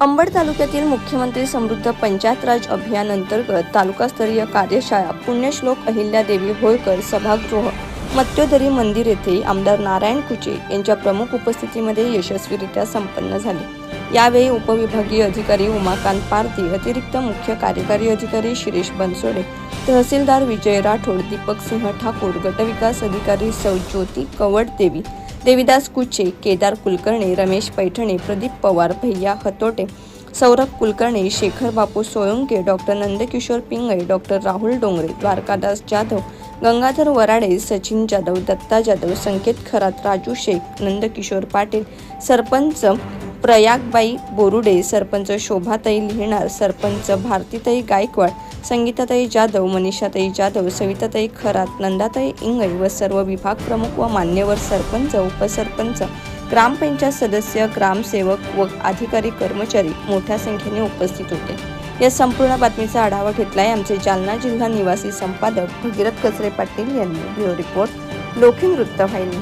अंबड तालुक्यातील मुख्यमंत्री समृद्ध पंचायत राज अभियान अंतर्गत तालुकास्तरीय कार्यशाळा पुण्यश्लोक अहिल्यादेवी होळकर सभागृह मत्योदरी मंदिर येथे आमदार नारायण कुचे यांच्या प्रमुख उपस्थितीमध्ये यशस्वीरित्या संपन्न झाले. यावेळी उपविभागीय अधिकारी उमाकांत पारधी अतिरिक्त मुख्य कार्यकारी अधिकारी शिरीष बनसोडे तहसीलदार विजय राठोड दीपक सिंह ठाकूर गटविकास अधिकारी सौ ज्योती कवडदेवी देविदास कुचे केदार कुलकर्णी रमेश पैठणे प्रदीप पवार भैया हतोटे सौरभ कुलकर्णी शेखर बापू सोळंके डॉक्टर नंदकिशोर पिंगळे डॉक्टर राहुल डोंगरे द्वारकादास जाधव गंगाधर वराडे सचिन जाधव दत्ता जाधव संकेत खरात राजू शेख नंदकिशोर पाटील सरपंच प्रयागबाई बोरुडे सरपंच शोभाताई लिहिणार सरपंच भारतीताई गायकवाड संगीताताई जाधव मनीषाताई जाधव सविताताई खरात नंदाताई इंगई व सर्व विभाग प्रमुख व मान्यवर सरपंच उपसरपंच ग्रामपंचायत सदस्य ग्रामसेवक व अधिकारी कर्मचारी मोठ्या संख्येने उपस्थित होते. या संपूर्ण बातमीचा आढावा घेतलाय आमचे जालना जिल्हा निवासी संपादक भगीरथ कचरे पाटील यांनी. ब्युरो रिपोर्ट लोखिन वृत्तवाहिनी